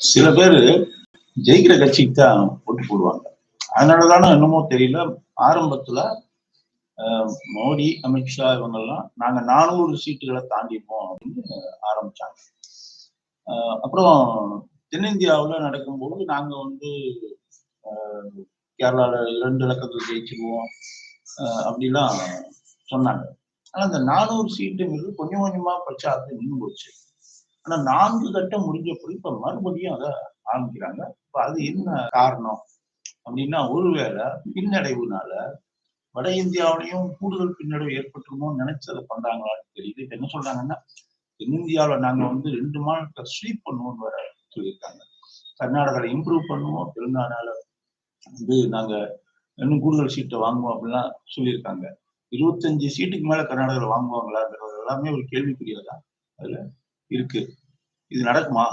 சில பேர் ஜெயிக்கிற கட்சிக்கு தான் ஓட்டு போடுவாங்க. அதனாலதானே என்னமோ தெரியல ஆரம்பத்துல மோடி அமித்ஷா இவங்கெல்லாம் நாங்க நானூறு சீட்டுகளை தாண்டிப்போம் அப்படின்னு ஆரம்பிச்சாங்க. அப்புறம் தென்னிந்தியாவில் நடக்கும்போது நாங்க வந்து அஹ், கேரளால இரண்டு இலக்கத்தில் ஜெயிச்சிருவோம் அஹ், அப்படிலாம் சொன்னாங்க. ஆனா அந்த நானூறு சீட்டுங்கிறது கொஞ்சம் கொஞ்சமா பிரச்சாரத்தை நின்று போச்சு ஆனா நான்கு கட்டம் முடிஞ்சப்படி இப்ப மறுபடியும் அதை ஆரம்பிக்கிறாங்க. இப்ப அது என்ன காரணம் அப்படின்னா ஒருவேளை பின்னடைவுனால வட இந்தியாவிலையும் கூடுதல் பின்னடைவு ஏற்பட்டுருமோன்னு நினைச்சு அதை பண்றாங்களான்னு தெரியுது இப்ப என்ன சொல்றாங்கன்னா தென்னிந்தியாவில் நாங்க வந்து ரெண்டு மாநிலத்தை ஸ்வீப் பண்ணுவோம்னு வர சொல்லியிருக்காங்க. கர்நாடகால இம்ப்ரூவ் பண்ணுவோம் தெலுங்கானால வந்து நாங்க இன்னும் கூடுதல் சீட்டை வாங்குவோம் அப்படிலாம் சொல்லியிருக்காங்க. இருபத்தஞ்சு சீட்டுக்கு மேல கர்நாடகாவில் வாங்குவாங்களாங்கிறது எல்லாமே ஒரு கேள்விக்குரியதா அதுல இருக்கு. இது நடக்குமா?